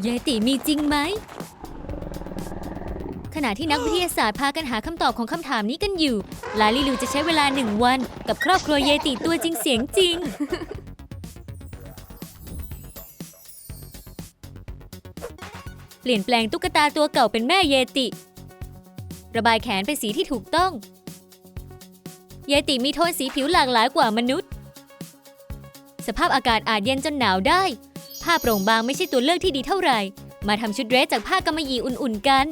เยติมีจริงไหม ขณะที่นักวิทยาศาสตร์พากันหาคำตอบของคำถามนี้กันอยู่ ลาลิลูจะใช้เวลาหนึ่งวัน กับครอบครัวเยติตัวจริงเสียงจริง เปลี่ยนแปลงตุ๊กตาตัวเก่าเป็นแม่เยติ ระบายแขนเป็นสีที่ถูกต้อง เยติมีโทนสีผิวหลากหลายกว่ามนุษย์ สภาพอากาศอาจเย็นจนหนาวได้ ผ้าโปร่งบางไม่ใช่ตัวเลือกที่ดีเท่าไหร่ มาทำชุดเดรสจากผ้ากำมะหยี่อุ่นๆกัน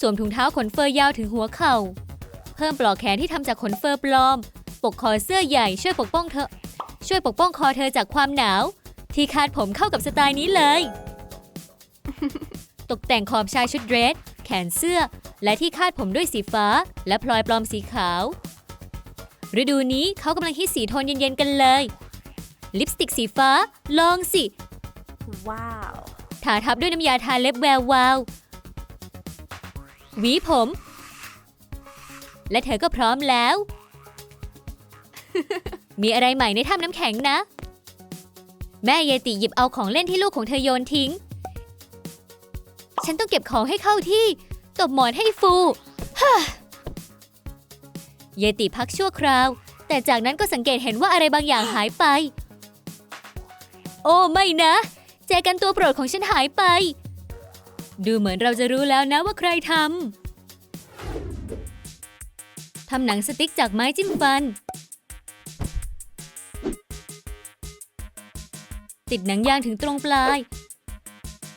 สวมถุงเท้าขนเฟอร์ยาวถึงหัวเข่า เพิ่มปลอกแขนที่ทำจากขนเฟอร์ปลอม ปกคอเสื้อใหญ่ช่วยปกป้องเธอ ช่วยปกป้องคอเธอจากความหนาว ที่คาดผมเข้ากับสไตล์นี้เลย ตกแต่งขอบชายชุดเดรส แขนเสื้อ และที่คาดผมด้วยสีฟ้า และพลอยปลอมสีขาว ฤดูนี้เขากำลังฮิตสีโทนเย็นๆกันเลย ลิปสติกสีฟ้า ลองสิ ว้าวทาทับด้วยน้ำยาทาเล็บแวววาวหวีผม และเธอก็พร้อมแล้ว มีอะไรใหม่ในถ้ำน้ำแข็งนะ แม่เยติหยิบเอาของเล่นที่ลูกของเธอโยนทิ้ง ฉันต้องเก็บของให้เข้าที่ ตบหมอนให้ฟูฮ่าเยติพักชั่วคราว แต่จากนั้นก็สังเกตเห็นว่าอะไรบางอย่างหายไป โอ้ไม่นะแจกันตัวโปรดของฉันหายไป ดูเหมือนเราจะรู้แล้วนะว่าใครทำ ทำหนังสติ๊กจากไม้จิ้มฟัน ติดหนังยางถึงตรงปลาย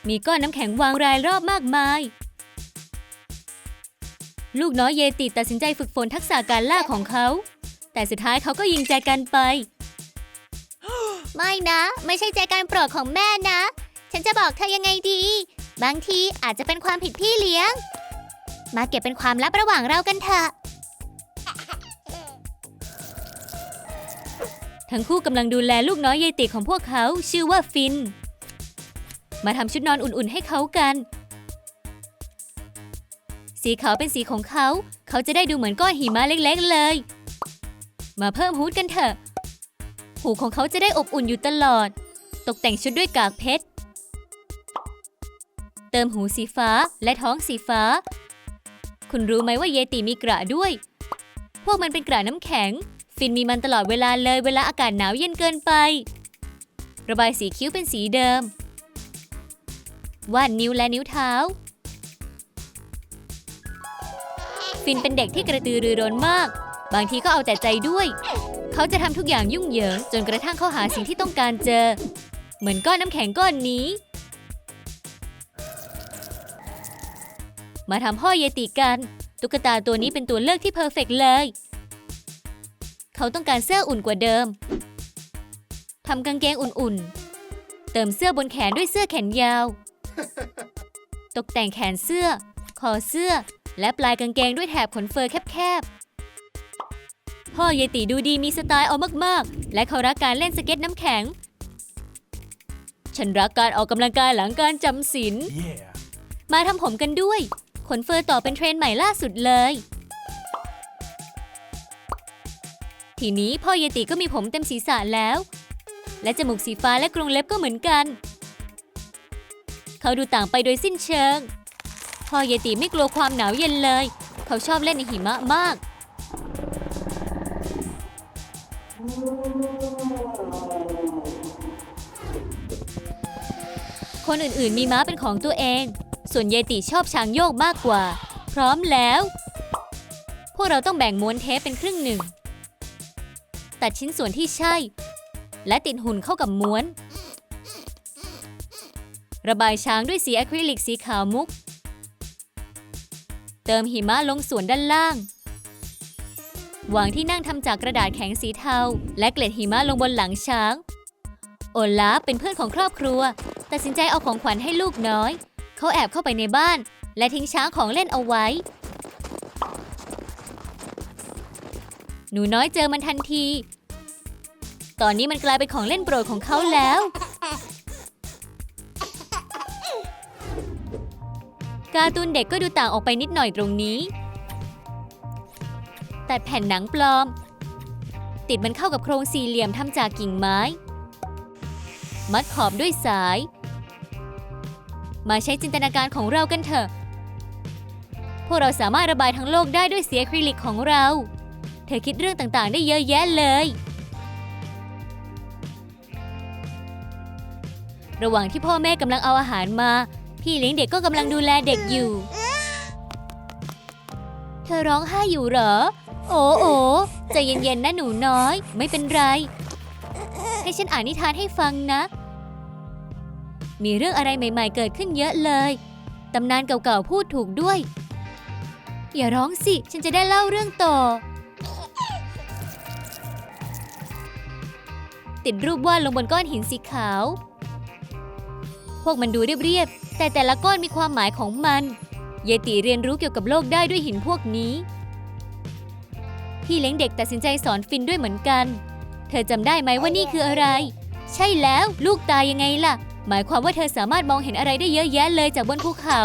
มีก้อนน้ำแข็งวางรายรอบมากมาย ลูกน้อยเยติตัดสินใจฝึกฝนทักษะการล่าของเขา แต่สุดท้ายเขาก็ยิงแจกันไป ไม่นะ ไม่ใช่ใจการโปรดของแม่นะ ฉันจะบอกเธอยังไงดี บางทีอาจจะเป็นความผิดพี่เลี้ยง มาเก็บเป็นความลับระหว่างเรากันเถอะ ทั้งคู่กำลังดูแลลูกน้อยเยติของพวกเขาชื่อว่าฟิน มาทำชุดนอนอุ่นๆให้เขากัน สีขาวเป็นสีของเขา เขาจะได้ดูเหมือนก้อนหิมะเล็กๆเลย มาเพิ่มฮูดกันเถอะ หูของเขาจะได้อบอุ่นอยู่ตลอด ตกแต่งชุดด้วยกากเพชร เติมหูสีฟ้าและท้องสีฟ้า คุณรู้ไหมว่าเยติมีกระด้วย พวกมันเป็นกระน้ำแข็ง ฟินมีมันตลอดเวลาเลยเวลาอากาศหนาวเย็นเกินไป ระบายสีคิ้วเป็นสีเดิม วาดนิ้วและนิ้วเท้า ฟินเป็นเด็กที่กระตือรือร้นมาก บางทีก็เอาแต่ใจด้วย เขาจะทำทุกอย่างยุ่งเหยิง จนกระทั่งเขาหาสิ่งที่ต้องการเจอ เหมือนก้อนน้ำแข็งก้อนนี้ มาทำพ่อเยติกัน ตุ๊กตาตัวนี้เป็นตัวเลือกที่เพอร์เฟกต์เลย เขาต้องการเสื้ออุ่นกว่าเดิมทำกางเกงอุ่นๆ เติมเสื้อบนแขนด้วยเสื้อแขนยาว ตกแต่งแขนเสื้อ คอเสื้อ และปลายกางเกงด้วยแถบขนเฟอร์แคบๆ พ่อเยติดูดีมีสไตล์เอามากๆ และเขารักการเล่นสเก็ตน้ำแข็ง ฉันรักการออกกำลังกายหลังการจำศีล Yeah. มาทำผมกันด้วย ขนเฟอร์ต่อเป็นเทรนด์ใหม่ล่าสุดเลย ทีนี้พ่อเยติก็มีผมเต็มศีรษะแล้ว และจมูกสีฟ้าและกรงเล็บก็เหมือนกัน เขาดูต่างไปโดยสิ้นเชิง พ่อเยติไม่กลัวความหนาวเย็นเลย เขาชอบเล่นในหิมะมาก คนอื่นๆมีม้าเป็นของตัวเอง ส่วนเยติชอบช้างโยกมากกว่า พร้อมแล้ว พวกเราต้องแบ่งม้วนเทปเป็นครึ่งหนึ่ง ตัดชิ้นส่วนที่ใช่ และติดหุ่นเข้ากับม้วน ระบายช้างด้วยสีอะคริลิกสีขาวมุก เติมหิมะลงส่วนด้านล่างวางที่นั่งทำจากกระดาษแข็งสีเทา และเกล็ดหิมะลงบนหลังช้าง โอลาฟเป็นเพื่อนของครอบครัว ตัดสินใจเอาของขวัญให้ลูกน้อย เขาแอบเข้าไปในบ้าน และทิ้งช้างของเล่นเอาไว้ หนูน้อยเจอมันทันที ตอนนี้มันกลายเป็นของเล่นโปรดของเขาแล้ว การ์ตูนเด็กก็ดูต่างออกไปนิดหน่อยตรงนี้ แต่แผ่นหนังปลอม ติดมันเข้ากับโครงสี่เหลี่ยมทำจากกิ่งไม้ มัดขอบด้วยสาย มาใช้จินตนาการของเรากันเถอะ พวกเราสามารถระบายทั้งโลกได้ด้วยสีอะคริลิกของเรา เธอคิดเรื่องต่างๆ ได้เยอะแยะเลย ระหว่างที่พ่อแม่กำลังเอาอาหารมา พี่เลี้ยงเด็กก็กำลังดูแลเด็กอยู่ เธอร้องไห้อยู่เหรอ โอ้โอใจเย็นๆนะหนูน้อย ไม่เป็นไร ให้ฉันอ่านนิทานให้ฟังนะ มีเรื่องอะไรใหม่ ๆ เกิดขึ้นเยอะเลย ตำนานเก่าๆพูดถูกด้วย อย่าร้องสิ ฉันจะได้เล่าเรื่องต่อ ติดรูปวาดลงบนก้อนหินสีขาว พวกมันดูเรียบๆ แต่แต่ละก้อนมีความหมายของมัน เยติเรียนรู้เกี่ยวกับโลกได้ด้วยหินพวกนี้ พี่เลี้ยงเด็กตัดสินใจสอนฟินด้วยเหมือนกัน เธอจำได้ไหมว่านี่คืออะไร ใช่แล้วลูกตายยังไงล่ะ หมายความว่าเธอสามารถมองเห็นอะไรได้เยอะแยะเลยจากบนภูเขา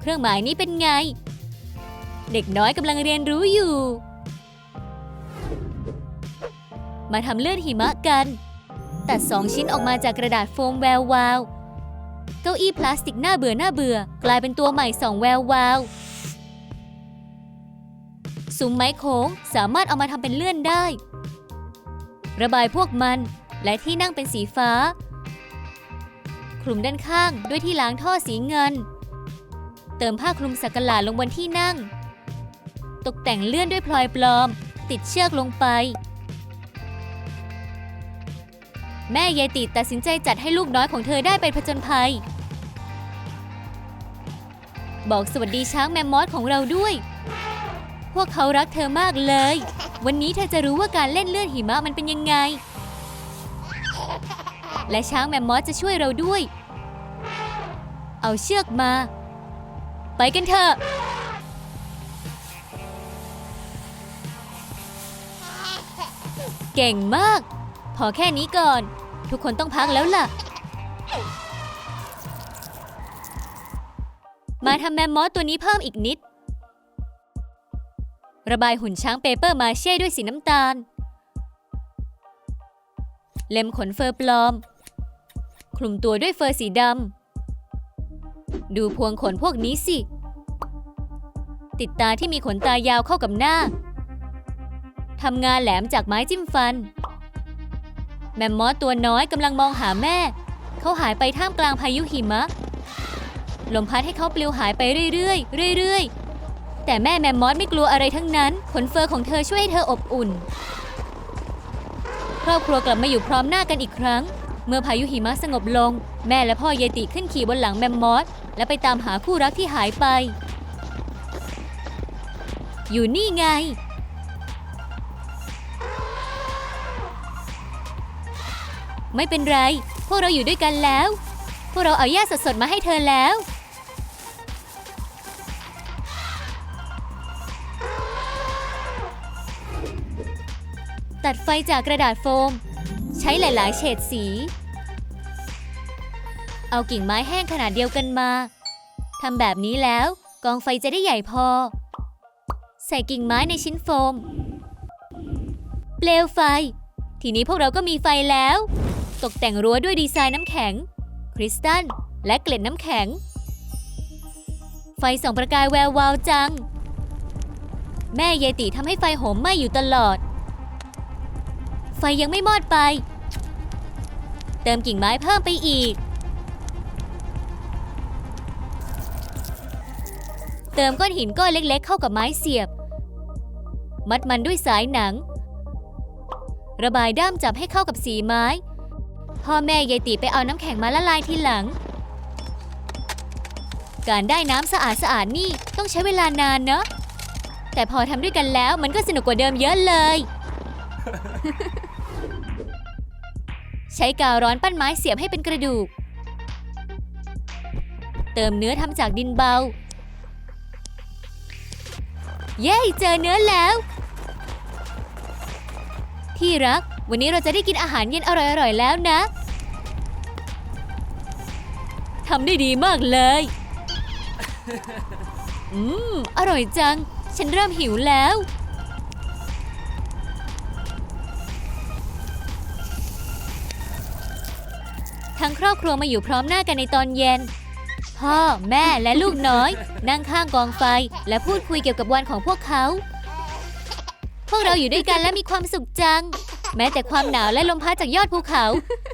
เครื่องหมายนี้เป็นไง เด็กน้อยกำลังเรียนรู้อยู่ มาทำเลื่อนหิมะกัน ตัดสองชิ้นออกมาจากกระดาษโฟมแวววาวเก้าอี้พลาสติกหน้าเบื่อหน้าเบื่อ กลายเป็นตัวใหม่สองแวววาวซุ้มไม้โค้งสามารถเอามาทำเป็นเลื่อนได้ ระบายพวกมัน และที่นั่งเป็นสีฟ้า คลุมด้านข้างด้วยที่ล้างท่อสีเงิน เติมผ้าคลุมสักหลาดลงบนที่นั่ง ตกแต่งเลื่อนด้วยพลอยปลอม ติดเชือกลงไป แม่ยายติตัดสินใจจัดให้ลูกน้อยของเธอได้ไปผจญภัย บอกสวัสดีช้างแมมมอสของเราด้วย พวกเขารักเธอมากเลย วันนี้เธอจะรู้ว่าการเล่นเลื่อนหิมะมันเป็นยังไง และช้างแมมมอสจะช่วยเราด้วย เอาเชือกมา ไปกันเถอะเก่งมาก พอแค่นี้ก่อน ทุกคนต้องพักแล้วล่ะ มาทำแมมมอสตัวนี้เพิ่มอีกนิด ระบายหุ่นช้างเปเปอร์มาเช่ด้วยสีน้ำตาล เล็มขนเฟอร์ปลอม คลุมตัวด้วยเฟอร์สีดำ ดูพวงขนพวกนี้สิ ติดตาที่มีขนตายาวเข้ากับหน้า ทำงานแหลมจากไม้จิ้มฟัน แมมมอสตัวน้อยกำลังมองหาแม่ เขาหายไปท่ามกลางพายุหิมะ ลมพัดให้เขาปลิวหายไปเรื่อยๆเรื่อยๆ แต่แม่แมมมอสไม่กลัวอะไรทั้งนั้น ขนเฟอร์ของเธอช่วยให้เธออบอุ่น ครอบครัวกลับมาอยู่พร้อมหน้ากันอีกครั้ง เมื่อพายุหิมะสงบลง แม่และพ่อเยติขึ้นขี่บนหลังแมมมอสและไปตามหาคู่รักที่หายไป อยู่นี่ไง ไม่เป็นไร พวกเราอยู่ด้วยกันแล้ว พวกเราเอาหญ้าสดๆมาให้เธอแล้ว ตัดไฟจากกระดาษโฟม ใช้หลายๆ เฉดสี เอากิ่งไม้แห้งขนาดเดียวกันมาทำแบบนี้แล้วกองไฟจะได้ใหญ่พอ ใส่กิ่งไม้ในชิ้นโฟม เปลวไฟ ทีนี้พวกเราก็มีไฟแล้ว ตกแต่งรั้วด้วยดีไซน์น้ำแข็ง คริสตัลและเกล็ดน้ำแข็ง ไฟส่องประกายแวววาวจัง แม่เยติทำให้ไฟโหมไหม้อยู่ตลอด ไฟยังไม่มอดไป เติมกิ่งไม้เพิ่มไปอีก เติมก้อนหินก้อนเล็กๆ เข้ากับไม้เสียบ มัดมันด้วยสายหนัง ระบายด้ามจับให้เข้ากับสีไม้ พ่อแม่ยายตีไปเอาน้ำแข็งมาละลายทีหลัง การได้น้ำสะอาดสะอาดนี่ต้องใช้เวลานานเนอะแต่พอทำด้วยกันแล้วมันก็สนุกกว่าเดิมเยอะเลย ใช้กาวร้อนปั้นไม้เสียบให้เป็นกระดูก เติมเนื้อทำจากดินเบา เย้ เจอเนื้อแล้ว ที่รัก วันนี้เราจะได้กินอาหารเย็นอร่อยๆแล้วนะทำได้ดีมากเลย อืม อร่อยจัง ฉันเริ่มหิวแล้ว ทั้งครอบครัวมาอยู่พร้อมหน้ากันในตอนเย็น พ่อแม่และลูกน้อย นั่งข้างกองไฟ และพูดคุยเกี่ยวกับวันของพวกเขา พวกเราอยู่ด้วยกันและมีความสุขจัง แม้แต่ความหนาวและลมพัดจากยอดภูเขา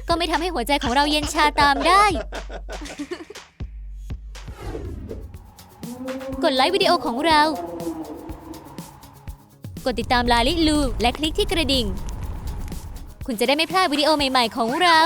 ก็ไม่ทำให้หัวใจของเราเย็นชาตามได้ กดไลค์วิดีโอของเรา กดติดตามลาลิลู และคลิกที่กระดิ่ง คุณจะได้ไม่พลาดวิดีโอใหม่ ๆ ของเรา